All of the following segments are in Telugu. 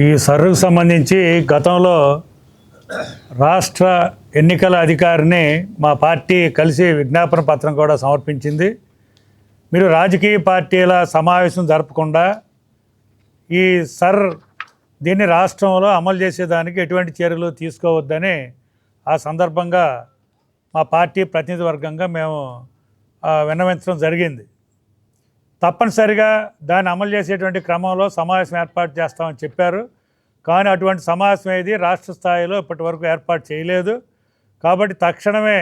ఈ సర్రుకు సంబంధించి గతంలో రాష్ట్ర ఎన్నికల అధికారిని మా పార్టీ కలిసి విజ్ఞాపన పత్రం కూడా సమర్పించింది. మీరు రాజకీయ పార్టీల సమావేశం జరపకుండా ఈ సర్ దీన్ని రాష్ట్రంలో అమలు చేసేదానికి ఎటువంటి చర్యలు తీసుకోవద్దని ఆ సందర్భంగా మా పార్టీ ప్రతినిధి వర్గంగా మేము విన్నవించడం జరిగింది. తప్పనిసరిగా దాన్ని అమలు చేసేటువంటి క్రమంలో సమావేశం ఏర్పాటు చేస్తామని చెప్పారు. కానీ అటువంటి సమావేశం ఏది రాష్ట్ర స్థాయిలో ఇప్పటి వరకు ఏర్పాటు చేయలేదు. కాబట్టి తక్షణమే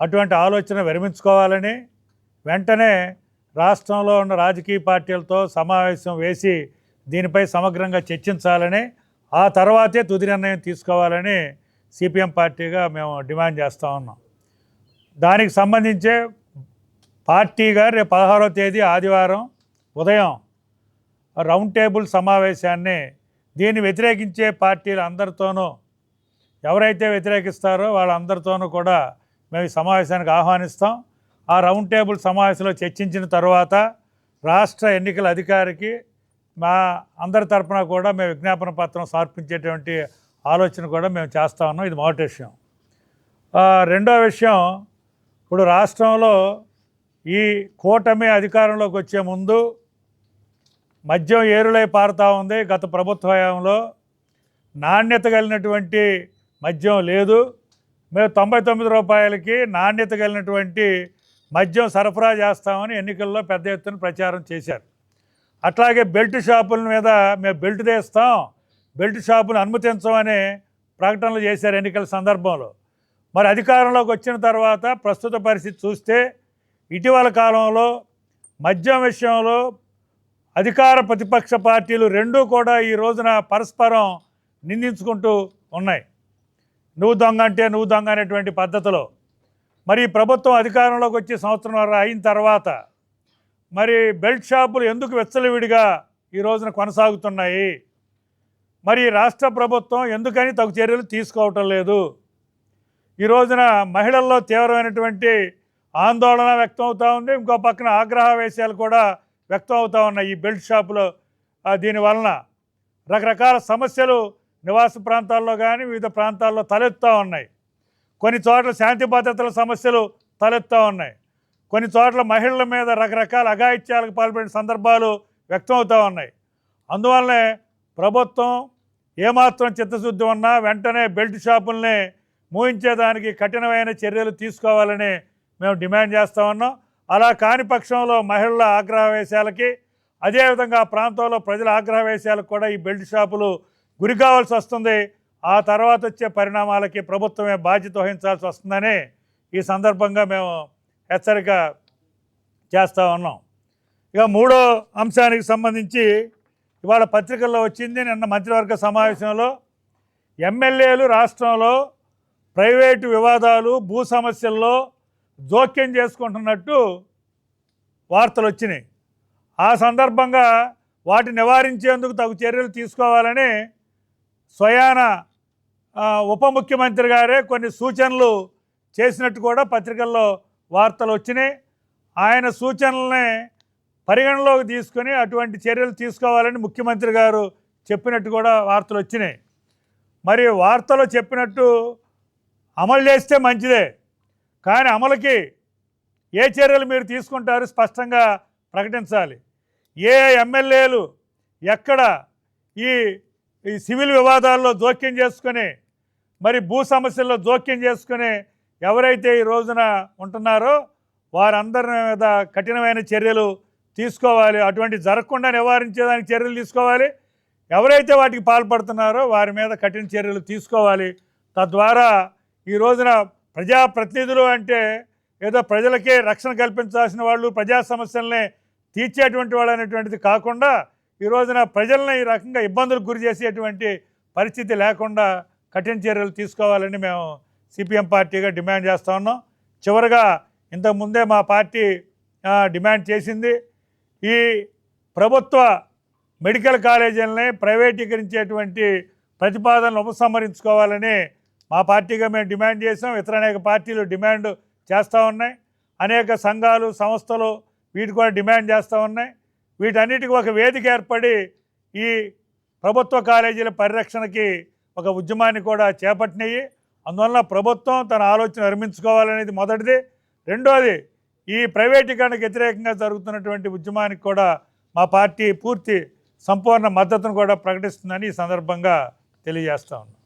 అటువంటి ఆలోచన విరమించుకోవాలని వెంటనే రాష్ట్రంలో ఉన్న రాజకీయ పార్టీలతో సమావేశం వేసి దీనిపై సమగ్రంగా చర్చించాలని ఆ తర్వాతే తుది నిర్ణయం తీసుకోవాలని సిపిఎం పార్టీగా మేము డిమాండ్ చేస్తూ ఉన్నాం. దానికి సంబంధించే పార్టీగా రేపు పదహారో తేదీ ఆదివారం ఉదయం రౌండ్ టేబుల్ సమావేశాన్ని దీన్ని వ్యతిరేకించే పార్టీలు అందరితోనూ ఎవరైతే వ్యతిరేకిస్తారో వాళ్ళందరితోనూ కూడా మేము ఈ సమావేశానికి ఆహ్వానిస్తాం. ఆ రౌండ్ టేబుల్ సమావేశంలో చర్చించిన తర్వాత రాష్ట్ర ఎన్నికల అధికారికి మా అందరి తరఫున కూడా మేము విజ్ఞాపన పత్రం సమర్పించేటువంటి ఆలోచన కూడా మేము చేస్తా ఉన్నాం. ఇది మొదటి విషయం. రెండో విషయం ఇప్పుడు రాష్ట్రంలో ఈ కూటమి అధికారంలోకి వచ్చే ముందు మద్యం ఏరులై పారుతూ ఉంది. గత ప్రభుత్వ హయాంలో నాణ్యత కలిగినటువంటి మద్యం లేదు. మేము తొంభై తొమ్మిది రూపాయలకి నాణ్యత కలిగినటువంటి మద్యం సరఫరా చేస్తామని ఎన్నికల్లో పెద్ద ఎత్తున ప్రచారం చేశారు. అట్లాగే బెల్ట్ షాపుల మీద మేము బెల్ట్ తీస్తాం. బెల్ట్ షాపులు అనుమతించమని ప్రకటనలు చేశారు ఎన్నికల సందర్భంలో. మరి అధికారంలోకి వచ్చిన తర్వాత ప్రస్తుత పరిస్థితి చూస్తే ఇటీవల కాలంలో మద్యం విషయంలో అధికార ప్రతిపక్ష పార్టీలు రెండూ కూడా ఈ రోజున పరస్పరం నిందించుకుంటూ ఉన్నాయి. నువ్వు దొంగ అంటే నువ్వు దొంగ అనేటువంటి పద్ధతిలో. మరి ప్రభుత్వం అధికారంలోకి వచ్చి సంవత్సరం అయిన తర్వాత మరి బెల్ట్ షాపులు ఎందుకు వెచ్చలవిడిగా ఈ రోజున కొనసాగుతున్నాయి? మరి రాష్ట్ర ప్రభుత్వం ఎందుకని తగు చర్యలు తీసుకోవటం లేదు? ఈ రోజున మహిళల్లో తీవ్రమైనటువంటి ఆందోళన వ్యక్తం అవుతూ ఉంది. ఇంకో పక్కన ఆగ్రహావేశాలు కూడా వ్యక్తం అవుతూ ఉన్నాయి ఈ బెల్ట్ షాపులో. దీని వలన రకరకాల సమస్యలు నివాస ప్రాంతాల్లో కానీ వివిధ ప్రాంతాల్లో తలెత్తుతూ ఉన్నాయి. కొన్ని చోట్ల శాంతి భద్రతల సమస్యలు తలెత్తుతూ ఉన్నాయి. కొన్ని చోట్ల మహిళల మీద రకరకాల అఘాయిత్యాలకు పాల్పడిన సందర్భాలు వ్యక్తం అవుతూ ఉన్నాయి. అందువల్లనే ప్రభుత్వం ఏమాత్రం చిత్తశుద్ధి ఉన్నా వెంటనే బెల్ట్ షాపుల్ని మూయించేదానికి కఠినమైన చర్యలు తీసుకోవాలని మేము డిమాండ్ చేస్తూ ఉన్నాం. అలా కాని పక్షంలో మహిళల ఆగ్రహవేశాలకి అదేవిధంగా ఆ ప్రాంతంలో ప్రజల ఆగ్రహవేశాలకు కూడా ఈ బెల్ట్ షాపులు గురి కావాల్సి వస్తుంది. ఆ తర్వాత వచ్చే పరిణామాలకి ప్రభుత్వమే బాధ్యత వహించాల్సి వస్తుందని ఈ సందర్భంగా మేము హెచ్చరిక చేస్తూ ఉన్నాం. ఇక మూడో అంశానికి సంబంధించి ఇవాళ పత్రికల్లో వచ్చింది. నిన్న మంత్రివర్గ సమావేశంలో ఎమ్మెల్యేలు రాష్ట్రంలో ప్రైవేటు వివాదాలు భూ సమస్యల్లో జోక్యం చేసుకుంటున్నట్టు వార్తలు వచ్చినాయి. ఆ సందర్భంగా వాటిని నివారించేందుకు తగు చర్యలు తీసుకోవాలని స్వయాన ఉప ముఖ్యమంత్రి గారే కొన్ని సూచనలు చేసినట్టు కూడా పత్రికల్లో వార్తలు వచ్చినాయి. ఆయన సూచనల్ని పరిగణలోకి తీసుకొని అటువంటి చర్యలు తీసుకోవాలని ముఖ్యమంత్రి గారు చెప్పినట్టు కూడా వార్తలు వచ్చినాయి. మరి వార్తలో చెప్పినట్టు అమలు చేస్తే మంచిదే. కానీ అమలుకి ఏ చర్యలు మీరు తీసుకుంటారు స్పష్టంగా ప్రకటించాలి. ఏ ఎమ్మెల్యేలు ఎక్కడ ఈ ఈ సివిల్ వివాదాల్లో జోక్యం చేసుకొని మరి భూ సమస్యల్లో జోక్యం చేసుకొని ఎవరైతే ఈ రోజున ఉంటున్నారో వారందరి మీద కఠినమైన చర్యలు తీసుకోవాలి. అటువంటి జరగకుండా నివారించేదానికి చర్యలు తీసుకోవాలి. ఎవరైతే వాటికి పాల్పడుతున్నారో వారి మీద కఠిన చర్యలు తీసుకోవాలి. తద్వారా ఈ రోజున ప్రజాప్రతినిధులు అంటే ఏదో ప్రజలకే రక్షణ కల్పించాల్సిన వాళ్ళు ప్రజా సమస్యలనే తీర్చేటువంటి వాళ్ళు అనేటువంటిది కాకుండా ఈ రోజున ప్రజల్ని ఈ రకంగా ఇబ్బందులకు గురి చేసేటువంటి పరిస్థితి లేకుండా కఠిన చర్యలు తీసుకోవాలని మేము సిపిఎం పార్టీగా డిమాండ్ చేస్తూ ఉన్నాం. చివరగా ఇంతకుముందే మా పార్టీ డిమాండ్ చేసింది ఈ ప్రభుత్వ మెడికల్ కాలేజీలని ప్రైవేటీకరించేటువంటి ప్రతిపాదనలు ఉపసంహరించుకోవాలని మా పార్టీగా మేము డిమాండ్ చేసాం ఇతర అనేక పార్టీలు డిమాండ్ చేస్తూ ఉన్నాయి. అనేక సంఘాలు సంస్థలు వీటి కూడా డిమాండ్ చేస్తూ ఉన్నాయి. వీటన్నిటికీ ఒక వేదిక ఏర్పడి ఈ ప్రభుత్వ కాలేజీల పరిరక్షణకి ఒక ఉద్యమాన్ని కూడా చేపట్టినాయి. అందువలన ప్రభుత్వం తన ఆలోచన నిర్మించుకోవాలనేది మొదటిది. రెండోది ఈ ప్రైవేటీకరణకు వ్యతిరేకంగా జరుగుతున్నటువంటి ఉద్యమానికి కూడా మా పార్టీ పూర్తి సంపూర్ణ మద్దతును కూడా ప్రకటిస్తుందని ఈ సందర్భంగా తెలియజేస్తా ఉన్నాం.